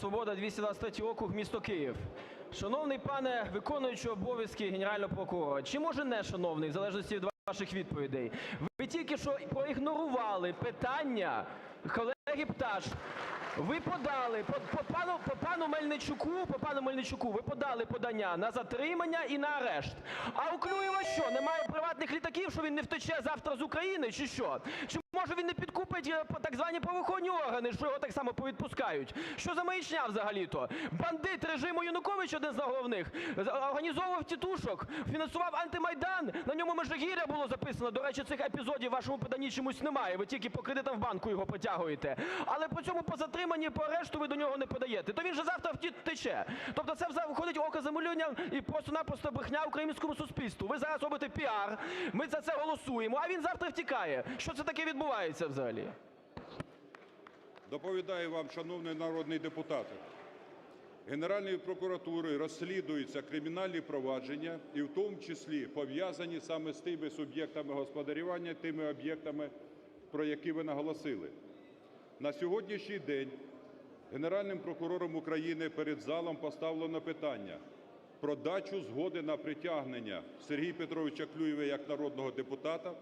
"Свобода", 223 округ, місто Київ. Шановний пане виконуючий обов'язки Генерального прокурора, чи, може, не шановний, в залежності від ваших відповідей, ви тільки що проігнорували питання колеги Пташник. Ви подали по, по пану, по пану Мельничуку, по пану Мельничуку ви подали подання на затримання і на арешт. А у Клюєва що, немає приватних літаків, що він не втече завтра з України, чи що? Може він не підкупить е, так звані правоохоронні органи, що його так само повідпускають? Що за маячня взагалі-то? Бандит режиму Януковича, один з головних, організовував тітушок, фінансував антимайдан, Межигір'я було записано. До речі, цих епізодів в вашому поданні чомусь немає, ви тільки по кредитам в банку його притягуєте. Але по цьому по затриманні, по арешту ви до нього не подаєте. То він же завтра втече. Тобто це виходить окозамилювання і просто-напросто брехня українському суспільству. Ви зараз робите піар, ми за це голосуємо, а він завтра втікає. Що це таке відбувається взагалі? Доповідаю вам, шановні народні депутати. Генеральною прокуратурою розслідуються кримінальні провадження, і в тому числі пов'язані саме з тими суб'єктами господарювання, тими об'єктами, про які ви наголосили. На сьогоднішній день Генеральним прокурором України перед залом поставлено питання про дачу згоди на притягнення Сергія Петровича Клюєва як народного депутата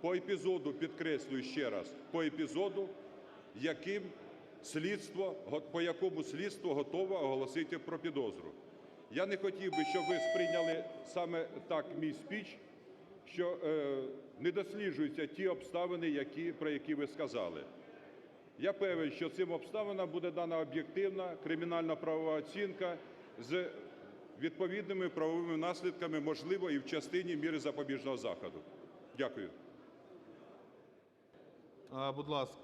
по епізоду, підкреслюю ще раз, по епізоду, яким слідство, по якому слідство готове оголосити про підозру. Я не хотів би, щоб ви сприйняли саме так мій спіч, що е, не досліджуються ті обставини, які, про які ви сказали. Я певен, що цим обставинам буде дана об'єктивна кримінально-правова оцінка з відповідними правовими наслідками, можливо, і в частині міри запобіжного заходу. Дякую. А, Будь ласка,